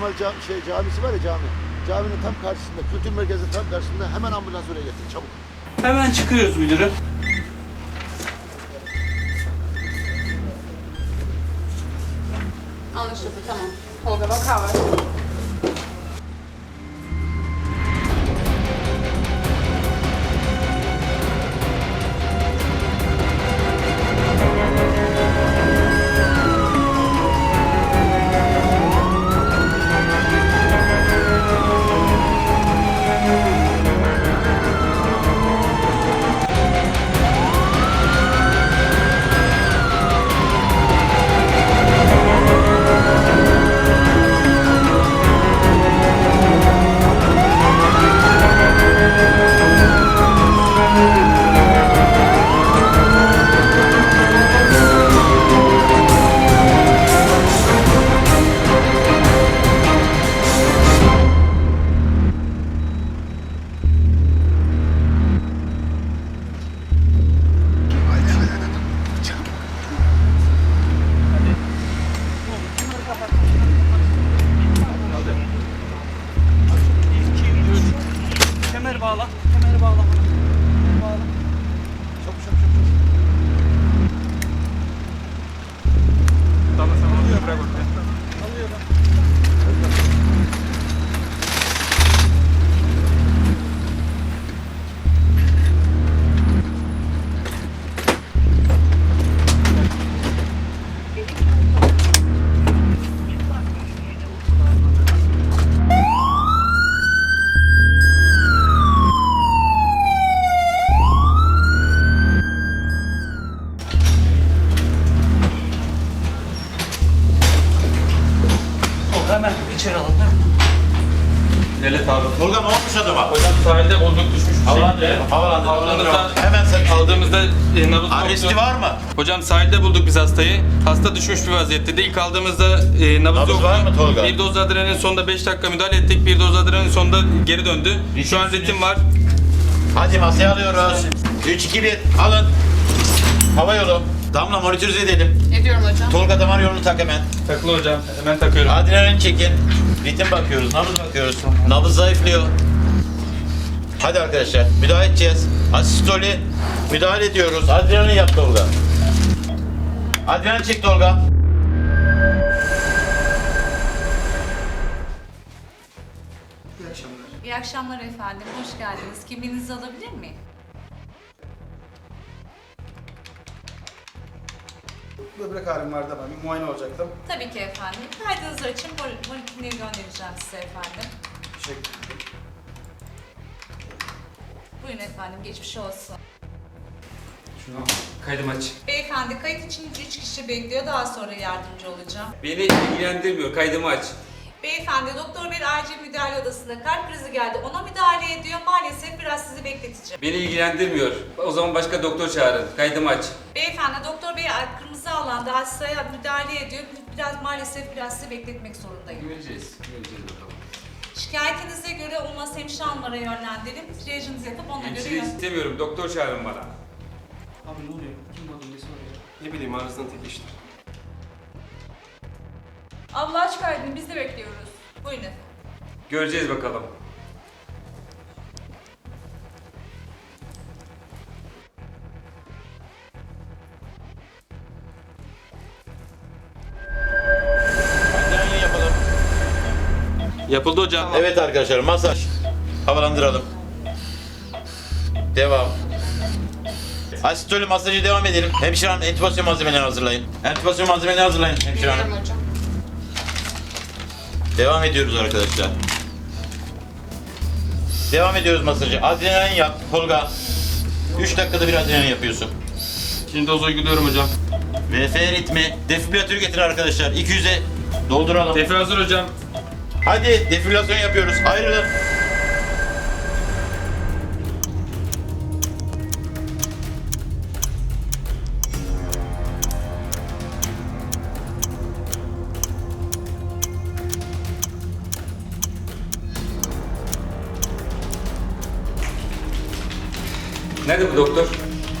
Ee, Ahmet Cemal Ca- şey, camisi var ya cami. Caminin tam karşısında, kültür merkezinin tam karşısında hemen ambulans oraya getir çabuk. Hemen çıkıyoruz müdürüm. Anlaşıldı tamam. Tolga vaka var. Yoktu. var mı? Hocam sahilde bulduk biz hastayı. Hasta düşmüş bir vaziyette de ilk aldığımızda e, nabız, Nabız var mı Tolga? Bir doz adrenalin sonunda 5 dakika müdahale ettik. Bir doz adrenalin sonunda geri döndü. Şu an ritim var. Hadi masaya alıyoruz. 3, 2, 1. Alın. Hava yolu. Damla monitörize edelim. Ediyorum hocam. Tolga damar yolunu tak hemen. Takılı hocam. Hemen takıyorum. Adrenalin çekin. Ritim bakıyoruz, nabız bakıyoruz. Nabız zayıflıyor. Hadi arkadaşlar müdahale edeceğiz. Asistoli müdahale ediyoruz. Adrenalin yap Tolga. Adrenalin çek Tolga. İyi akşamlar efendim, hoş geldiniz. Kimliğinizi alabilir miyim? Böbrek ağrım vardı ben bir muayene olacaktım. Tabii ki efendim. Kaydınızı açın, pol- polikliniğe göndereceğim size efendim. Teşekkür ederim. Buyurun efendim, geçmiş olsun. Şunu kaydım aç. Beyefendi, kayıt için 3 kişi bekliyor, daha sonra yardımcı olacağım. Beni ilgilendirmiyor. Kaydımı aç. Beyefendi, doktor bey acil müdahale odasında kalp krizi geldi. Ona müdahale ediyor, maalesef biraz sizi bekleteceğim. Beni ilgilendirmiyor. O zaman başka doktor çağırın. Kaydımı aç. Beyefendi, doktor bey kırmızı alanda hastaya müdahale ediyor. Biraz maalesef biraz sizi bekletmek zorundayım. Göreceğiz. Göreceğiz bakalım. Şikayetinize göre olmaz hemşire hanımlara yönlendirin. Triyajınızı yapıp ona göre Hemşire istemiyorum. Doktor çağırın bana. Abi ne oluyor? Kim bu adam nesi var ya? Ne bileyim arasından tek işte. Allah aşk verdin biz de bekliyoruz. Buyurun efendim. Göreceğiz bakalım. Yapıldı hocam. Evet arkadaşlar masaj. Havalandıralım. Devam. Asistoli masajı devam edelim. Hemşire hanım entübasyon malzemelerini hazırlayın. Entübasyon malzemelerini hazırlayın hemşire hanım. Hocam. Devam ediyoruz arkadaşlar. Devam ediyoruz masajı. Adrenalin yap Tolga. 3 dakikada bir adrenalin yapıyorsun. Şimdi doz uyguluyorum hocam. VF ritmi. Defibrilatörü getir arkadaşlar. 200'e dolduralım. Defi hazır hocam. Hadi defibrilasyon yapıyoruz. Ayrılın. Nerede bu doktor?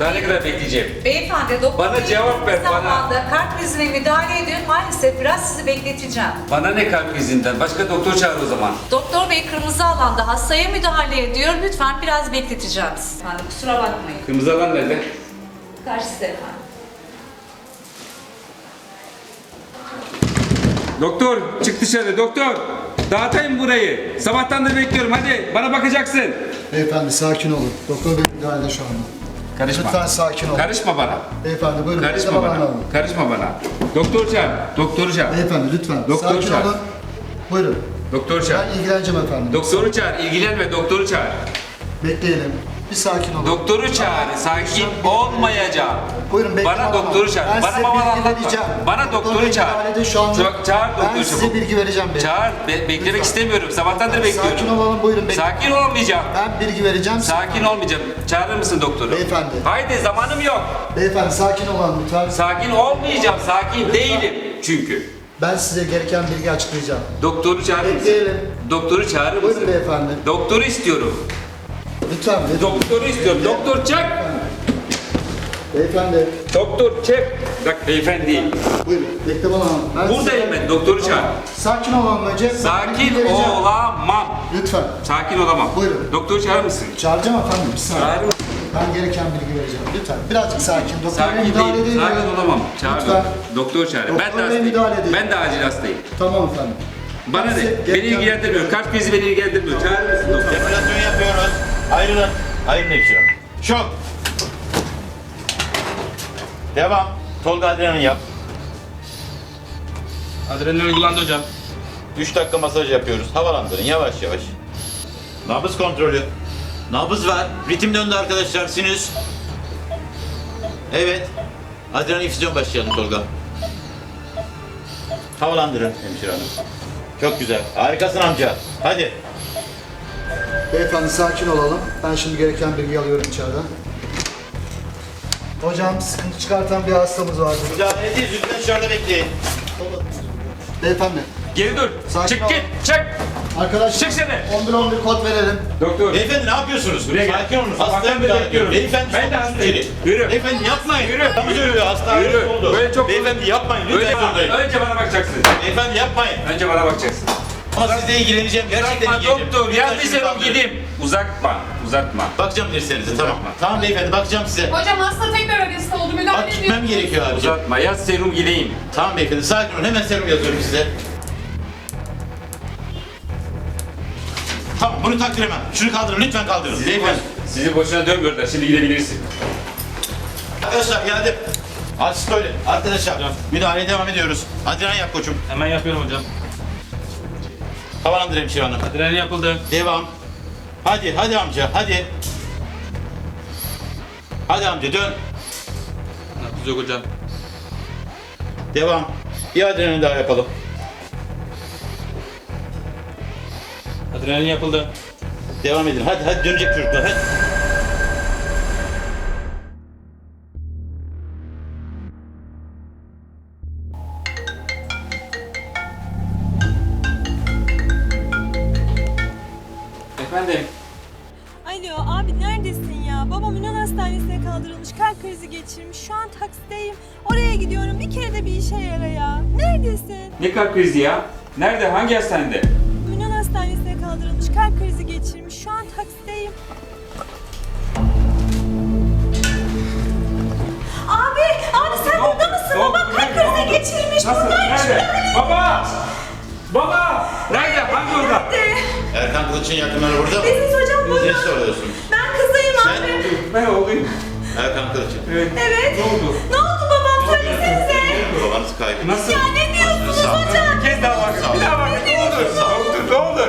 Daha ne kadar bekleyeceğim? Beyefendi doktor Bana bey cevap ver, bana. zamanda kalp krizine müdahale ediyor. Maalesef biraz sizi bekleteceğim. Bana ne kalp krizinden? Başka doktor çağır o zaman. Doktor bey kırmızı alanda hastaya müdahale ediyor. Lütfen biraz bekleteceğim sizi. Efendim kusura bakmayın. Kırmızı alan nerede? Karşısı efendim. Doktor çık dışarı doktor. Dağıtayım burayı. Sabahtan da bekliyorum hadi bana bakacaksın. Beyefendi sakin olun. Doktor bey müdahalede şu anda. Karışma. Lütfen sakin olun. Karışma bana. Beyefendi buyurun. Karışma bana. anladım. Karışma bana. Doktor çağır. Doktoru çağır. Beyefendi lütfen Doktor sakin çağır. olun. Buyurun. Doktor çağır. Ben ilgileneceğim efendim. Doktoru çağır. İlgilenme doktoru çağır. Bekleyelim. Bir sakin olun. Doktoru çağır. Sakin olmayacağım. Buyurun bekleyin. Bana doktoru çağır. Ben Bana size baba bilgi anlatma. vereceğim. Bana Doktor doktoru çağır. Şu anda. Çabuk çağır Ben doktoru size çabuk. bilgi vereceğim bey. Çağır. Be- beklemek istemiyorum. Sabahtandır bekliyorum. Sakin olalım buyurun. Bekle. Sakin olmayacağım. Ben bilgi vereceğim. Sakin olmayacağım. Çağırır mısın doktoru? Beyefendi. Haydi zamanım yok. Beyefendi sakin olun lütfen. Sakin olmayacağım. Sakin değilim çünkü. Ben size gereken bilgi açıklayacağım. Doktoru çağırır mısın? Bekleyelim. Doktoru çağırır Buyurun mısın? beyefendi. Doktoru istiyorum. Lütfen. lütfen. Doktoru istiyorum. Doktor çek. Beyefendi. Doktor çek. Bak beyefendi. Buyurun. Bekle bana. Ben Buradayım ben. Doktoru çağır. Sakin olalım önce. Sakin olamam. Lütfen. Sakin olamam. Buyurun. Doktoru çağırır mısın? Çağıracağım efendim. Bir saniye. Çağır. Ben gereken bilgi vereceğim. Lütfen. Birazcık sakin. Doktor bey Sakin müdahale değil. edeyim. Sakin olamam. Çağır. Lütfen. Doktor çağır. Ben de hastayım. müdahale edin. Ben de acil hastayım. Tamam efendim. Bana ne? Beni ilgilendirmiyor. Kalp krizi beni ilgilendirmiyor. Çağırır mısın doktor? Defibrilasyon yapıyoruz. Ayrılın. Ayrılın hanım. Şok. Devam. Tolga adrenalin yap. Adrenalin uygulandı hocam. 3 dakika masaj yapıyoruz. Havalandırın yavaş yavaş. Nabız kontrolü. Nabız var. Ritim döndü arkadaşlar. Sinüs. Evet. Adrenalin infüzyon başlayalım Tolga. Havalandırın hemşire hanım. Çok güzel. Harikasın amca. Hadi. Beyefendi sakin olalım. Ben şimdi gereken bilgiyi alıyorum içeriden. Hocam sıkıntı çıkartan bir hastamız vardı. Müdahale ediniz. Lütfen dışarıda bekleyin. Beyefendi. Geri dur. Sakin Çık ol. git. Çık. Arkadaşlar Çık seni. 11-11 kod verelim. Doktor. Beyefendi ne yapıyorsunuz? Buraya gel. Sakin olun. Hastaya beri müdahale bekliyorum. ediyorum. Beyefendi Ben de sokun hastayım. içeri. Yürü. Beyefendi yapmayın. Yürü. Tam söylüyor. Hasta Yürü. oldu. Böyle çok- Beyefendi yapmayın. Lütfen Önce, buradayım. önce bana bakacaksın. Beyefendi yapmayın. Önce bana bakacaksın. Ama sizle ilgileneceğim. Gerçekten Uzatma ilgileneceğim. doktor. Lütfen bir şunu serum kaldırın. gideyim. Uzatma. Uzatma. Bakacağım derslerinize tamam. Tamam beyefendi bakacağım size. Hocam hasta tekrar arrest oldu. Bak Müdahale gitmem ediyoruz. gerekiyor abicim. Uzatma. Yaz serum gideyim. Tamam beyefendi sakin olun. Hemen serum yazıyorum size. Tamam bunu takdir hemen. Şunu kaldırın lütfen kaldırın. Beyefendi. Sizi boşuna dönmüyorlar. Şimdi gidebilirsin. Arkadaşlar geldim. Asist öyle. Arkadaşlar müdahaleye devam ediyoruz. Adrenalin yap koçum. Hemen yapıyorum hocam. Havalandır hemşire hanım. Adrenalin yapıldı. Devam. Hadi hadi amca hadi. Hadi amca dön. Nabız yok hocam. Devam. Bir adrenalin daha yapalım. Adrenalin yapıldı. Devam edin. Hadi hadi dönecek çocuklar. Hadi. Krizi geçirmiş. Şu an taksideyim. Oraya gidiyorum. Bir kere de bir işe yara ya. Neredesin? Ne kalp krizi ya? Nerede? Hangi hastanede? Yunan hastanesine kaldırılmış kalp krizi geçirmiş. Şu an taksideyim. Abi, abi sen burada mısın? Ne oldu? Babam kalp Ne oldu? krizi geçirmiş. Nasıl? Buradaymış. Nerede? Baba! Baba! Nerede? Hangi oda? Erkan Kılıç'ın yakınları burada mı? Biziz hocam burada. Ne soruyorsunuz? Ben kızıyım Sen? abi. Ben oğluyum. Erkan Kılıç'ın. Evet. Evet. Ne oldu? Ne oldu babam? Söylesenize. Babanız kaybı. Nasıl? Ya ne diyorsunuz Sağ hocam? Bir kez daha bak. Bir daha bak. Ne olur. Doktor ne olur.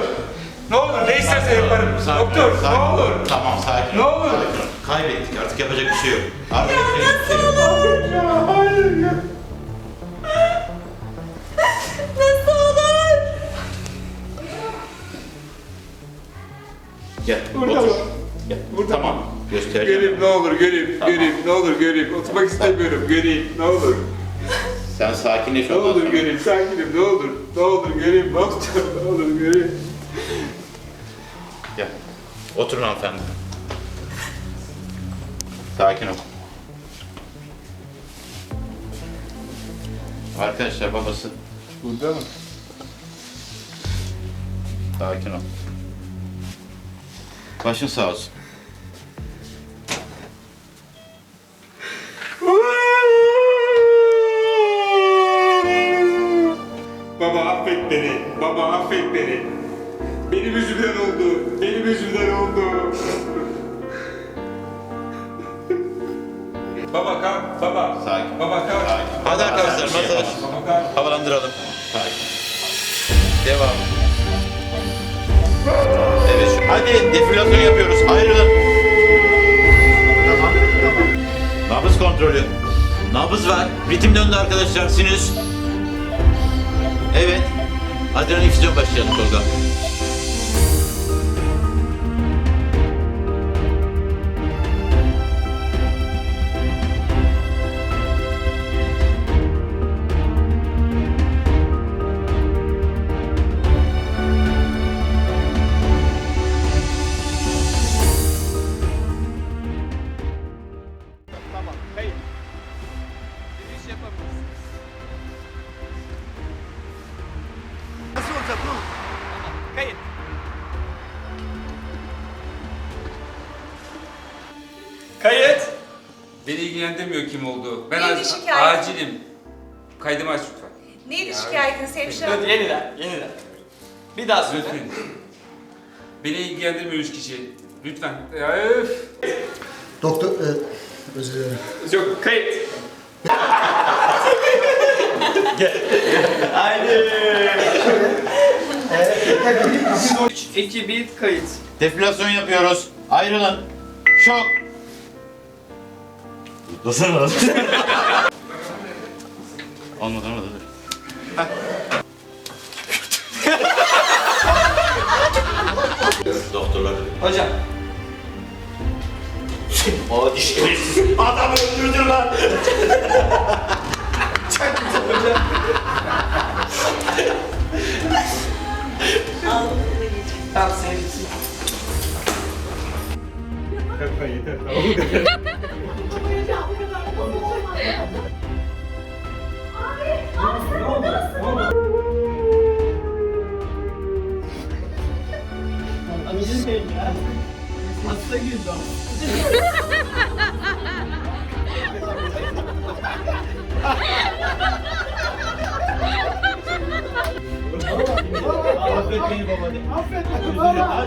Ne olur. Ne istersen yaparım. Sakin Doktor sakin ne ol. olur. Tamam sakin Ne ol. olur. Sakin. Kaybettik artık yapacak bir şey yok. Artık bir şey yok. Nasıl olur? Gel otur. Gel. Tamam. Göstereceğim. Göreyim ne olur göreyim. Göreyim ne olur göreyim. Oturmak istemiyorum. Göreyim ne olur. Sen sakinleş Ne ondan olur sonra. göreyim. Sakinim ne olur. Ne olur göreyim. Doktor ne olur göreyim. Gel. Oturun hanımefendi. Sakin ol. Arkadaşlar babası. Burada mı? Sakin ol. Başın sağ olsun. Baba affet beni. Benim yüzümden oldu. Benim yüzümden oldu. baba kalk. Baba. Sakin. Baba kalk. Sakin. Hadi arkadaşlar masaj. Baba kalk. Havalandıralım. Sakin. Devam. Evet. şu- Hadi defibrilasyon yapıyoruz. Ayrılın. Tamam, tamam. Nabız kontrolü. Nabız var. Ritim döndü arkadaşlar. Sinüs. Evet. Adrenalin füzyon başlayalım Tolga. İlgilendirmiyor kim olduğu. Ben Neydi ac- şikayet? acilim. Kaydımı aç lütfen. Neydi şikayetiniz hemşire Dur hanım? yeniden. Yeniden. Bir daha söyle. Lütfen. Beni ilgilendirmiyor üç kişi. Lütfen. Ya, öf. Doktor, e, özür dilerim. Yok kayıt. Haydi. 3, 2, 1 kayıt. Defibrilasyon yapıyoruz. Ayrılın. Şok. Basana lan. anlat anlat hadi. Doktorlar. Hocam. o diş Adamı öldürdün lan. Kayıt. Tüp hazırlayın.